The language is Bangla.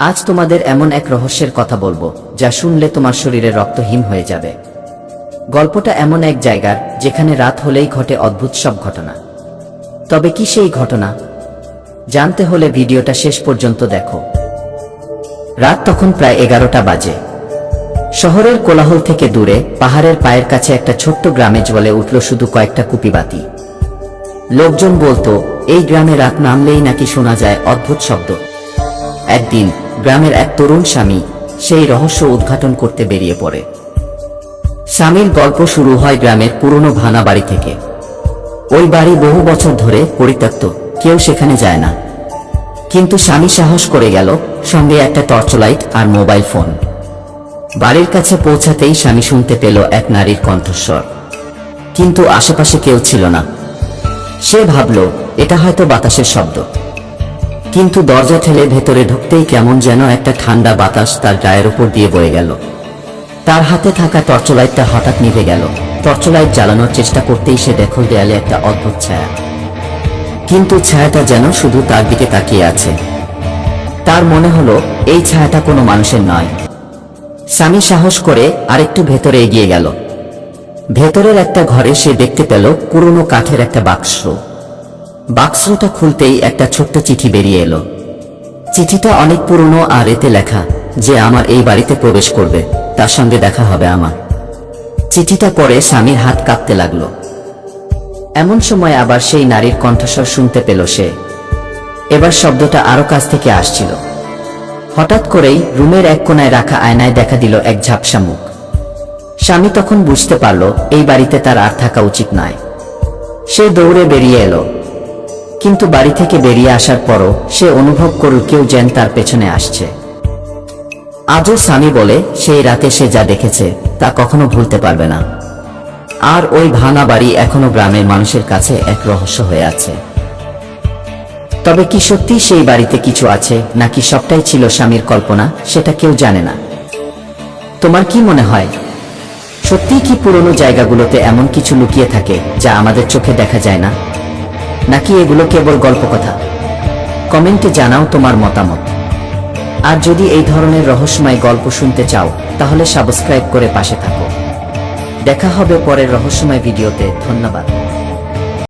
আজ তোমাদের এমন এক রহস্যের কথা বলব, যা শুনলে তোমার শরীরে রক্তহীন হয়ে যাবে। গল্পটা এমন এক জায়গার, যেখানে রাত হলেই ঘটে অদ্ভুত সব ঘটনা। তবে কি সেই ঘটনা? জানতে হলে ভিডিওটা শেষ পর্যন্ত দেখো। রাত তখন প্রায় এগারোটা বাজে। শহরের কোলাহল থেকে দূরে, পাহাড়ের পায়ের কাছে একটা ছোট্ট গ্রামে জ্বলে উঠল শুধু কয়েকটা কুপিবাতি। লোকজন বলতো, এই গ্রামে রাত নামলেই নাকি শোনা যায় অদ্ভুত শব্দ। একদিন গ্রামের এক তরুণ স্বামী সেই রহস্য উদ্ঘাটন করতে বেরিয়ে পড়ে। স্বামীর গল্প শুরু হয় গ্রামের পুরনো ভাঙা বাড়ি থেকে। ওই বাড়ি বহু বছর ধরে পরিত্যক্ত, কেউ সেখানে যায় না। কিন্তু স্বামী সাহস করে গেল সঙ্গে একটা টর্চলাইট আর মোবাইল ফোন। বাড়ির কাছে পৌঁছাতেই স্বামী শুনতে পেল এক নারীর কণ্ঠস্বর। কিন্তু আশেপাশে কেউ ছিল না। সে ভাবল, এটা হয়তো বাতাসের শব্দ। কিন্তু দরজা ঠেলে ভেতরে ঢুকতেই কেমন যেন একটা ঠান্ডা বাতাস তার গায়ের উপর দিয়ে বয়ে গেল। তার হাতে থাকা টর্চলাইটটা হঠাৎ নিভে গেল। টর্চলাইট জ্বালানোর চেষ্টা করতেই সে দেখল দেয়ালে একটা অদ্ভুত ছায়া। কিন্তু ছায়াটা যেন শুধু তার দিকে তাকিয়ে আছে। তার মনে হলো, এই ছায়াটা কোনো মানুষের নয়। স্বামী সাহস করে আরেকটু ভেতরে এগিয়ে গেল। ভেতরের একটা ঘরে সে দেখতে পেল পুরনো কাঠের একটা বাক্স। বাক্সটা খুলতেই একটা ছোট্ট চিঠি বেরিয়ে এলো। চিঠিটা অনেক পুরনো আর এতে লেখা যে আমার এই বাড়িতে প্রবেশ করবে, তার সঙ্গে দেখা হবে আমার। চিঠিটা পড়ে স্বামীর হাত কাঁপতে লাগল। এমন সময় আবার সেই নারীর কণ্ঠস্বর শুনতে পেল সে। এবার শব্দটা আরও কাছ থেকে আসছিল। হঠাৎ করেই রুমের এক কোনায় রাখা আয়নায় দেখা দিল এক ঝাপসা মুখ। স্বামী তখন বুঝতে পারল এই বাড়িতে তার আর থাকা উচিত নয় সে দৌড়ে বেরিয়ে এলো। কিন্তু বাড়ি থেকে বেরিয়ে আসার পরও সে অনুভব করল কেউ যেন তার পেছনে আসছে। আজও স্বামী বলে, সেই রাতে সে যা দেখেছে, তা কখনো ভুলতে পারবে না। আর ওই ভাঙা বাড়ি এখনও গ্রামের মানুষের কাছে এক রহস্য হয়ে আছে। তবে কি সত্যি সেই বাড়িতে কিছু আছে, নাকি সবটাই ছিল স্বামীর কল্পনা, সেটা কেউ জানে না। তোমার কি মনে হয়? সত্যি কি পুরনো জায়গাগুলোতে এমন কিছু লুকিয়ে থাকে, যা আমাদের চোখে দেখা যায় না? নাকি এগুলো কেবল গল্প কথা? কমেন্টে জানাও তোমার মতামত। আর যদি এই ধরনের রহস্যময় গল্প শুনতে চাও, তাহলে সাবস্ক্রাইব করে পাশে থাকো। দেখা হবে পরের রহস্যময় ভিডিওতে। ধন্যবাদ।